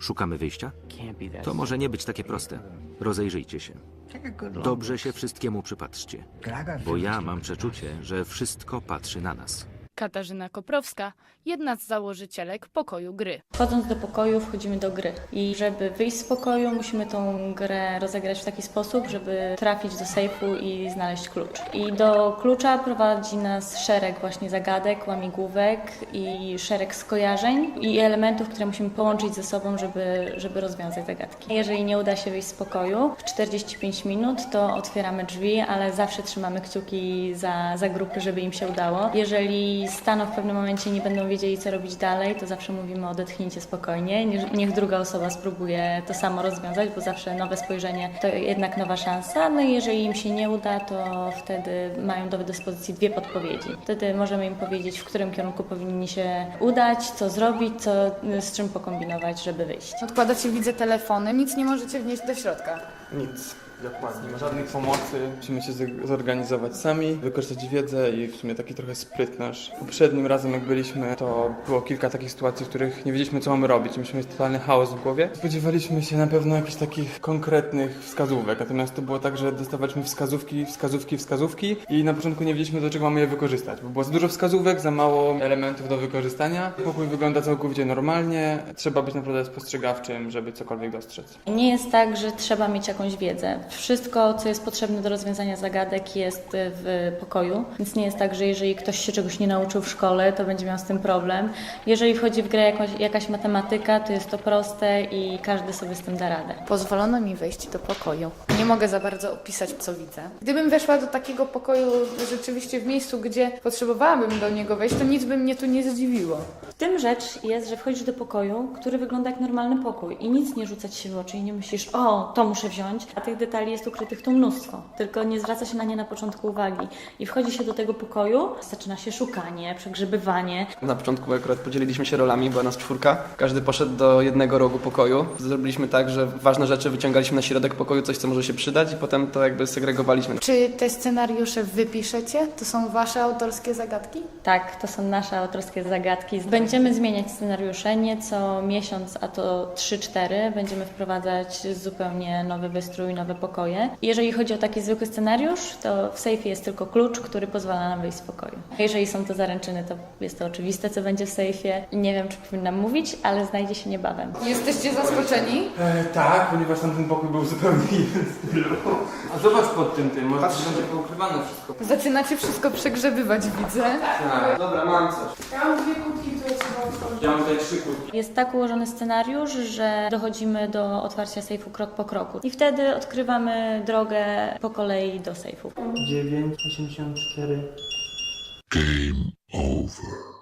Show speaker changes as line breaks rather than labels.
Szukamy wyjścia? To może nie być takie proste. Rozejrzyjcie się. Dobrze się wszystkiemu przypatrzcie, bo ja mam przeczucie, że wszystko patrzy na nas.
Katarzyna Koprowska, jedna z założycielek pokoju gry.
Wchodząc do pokoju, wchodzimy do gry. I żeby wyjść z pokoju, musimy tą grę rozegrać w taki sposób, żeby trafić do sejfu i znaleźć klucz. I do klucza prowadzi nas szereg właśnie zagadek, łamigłówek i szereg skojarzeń i elementów, które musimy połączyć ze sobą, żeby, żeby rozwiązać zagadki. Jeżeli nie uda się wyjść z pokoju w 45 minut, to otwieramy drzwi, ale zawsze trzymamy kciuki za, za grupy, żeby im się udało. Jeżeli staną w pewnym momencie nie będą wiedzieli, co robić dalej, to zawsze mówimy odetchnijcie spokojnie, niech, niech druga osoba spróbuje to samo rozwiązać, bo zawsze nowe spojrzenie to jednak nowa szansa. No i jeżeli im się nie uda, to wtedy mają do dyspozycji dwie podpowiedzi. Wtedy możemy im powiedzieć, w którym kierunku powinni się udać, co zrobić, co, z czym pokombinować, żeby wyjść.
Odkładacie, widzę, telefony, nic nie możecie wnieść do środka.
Nic. Dokładnie. Nie ma żadnej pomocy. Musimy się zorganizować sami, wykorzystać wiedzę i w sumie taki trochę spryt nasz. Poprzednim razem jak byliśmy, to było kilka takich sytuacji, w których nie wiedzieliśmy co mamy robić. Myśmy mieli totalny chaos w głowie. Spodziewaliśmy się na pewno jakichś takich konkretnych wskazówek, natomiast to było tak, że dostawaliśmy wskazówki, wskazówki, wskazówki i na początku nie wiedzieliśmy do czego mamy je wykorzystać, bo było za dużo wskazówek, za mało elementów do wykorzystania. Pokój wygląda całkowicie normalnie. Trzeba być naprawdę spostrzegawczym, żeby cokolwiek dostrzec.
Nie jest tak, że trzeba mieć jakąś wiedzę. Wszystko, co jest potrzebne do rozwiązania zagadek, jest w pokoju, więc nie jest tak, że jeżeli ktoś się czegoś nie nauczył w szkole, to będzie miał z tym problem. Jeżeli wchodzi w grę jakaś, jakaś matematyka, to jest to proste i każdy sobie z tym da radę.
Pozwolono mi wejść do pokoju. Nie mogę za bardzo opisać, co widzę. Gdybym weszła do takiego pokoju rzeczywiście w miejscu, gdzie potrzebowałabym do niego wejść, to nic by mnie tu nie zdziwiło.
W tym rzecz jest, że wchodzisz do pokoju, który wygląda jak normalny pokój i nic nie rzuca ci się w oczy i nie myślisz, o, to muszę wziąć, a tych detali jest ukrytych tu mnóstwo, tylko nie zwraca się na nie na początku uwagi. I wchodzi się do tego pokoju, zaczyna się szukanie, przegrzebywanie,
Na początku akurat podzieliliśmy się rolami, była nas czwórka. Każdy poszedł do jednego rogu pokoju. Zrobiliśmy tak, że ważne rzeczy wyciągaliśmy na środek pokoju, coś co może się przydać i potem to jakby segregowaliśmy.
Czy te scenariusze wy piszecie? To są wasze autorskie zagadki?
Tak, to są nasze autorskie zagadki. Będziemy zmieniać scenariusze nieco miesiąc, a to 3-4. Będziemy wprowadzać zupełnie nowy wystrój, nowe pokoje. Jeżeli chodzi o taki zwykły scenariusz, to w sejfie jest tylko klucz, który pozwala nam wyjść z pokoju. Jeżeli są to zaręczyny, to jest to oczywiste, co będzie w sejfie. Nie wiem, czy powinnam mówić, ale znajdzie się niebawem.
Jesteście zaskoczeni?
E, tak, ponieważ tamten pokój był zupełnie inny stylu.
A zobacz pod tym tym, może to będzie poukrywane wszystko.
Zaczynacie wszystko przegrzebywać, widzę.
Tak, dobra, mam coś.
Ja mam dwie kutki, które trzeba otworzyć.
Ja mam tutaj trzy kurtki.
Jest tak ułożony scenariusz, że dochodzimy do otwarcia sejfu krok po kroku. I wtedy odkrywamy drogę po kolei do sejfu.
9, 84.
Game over.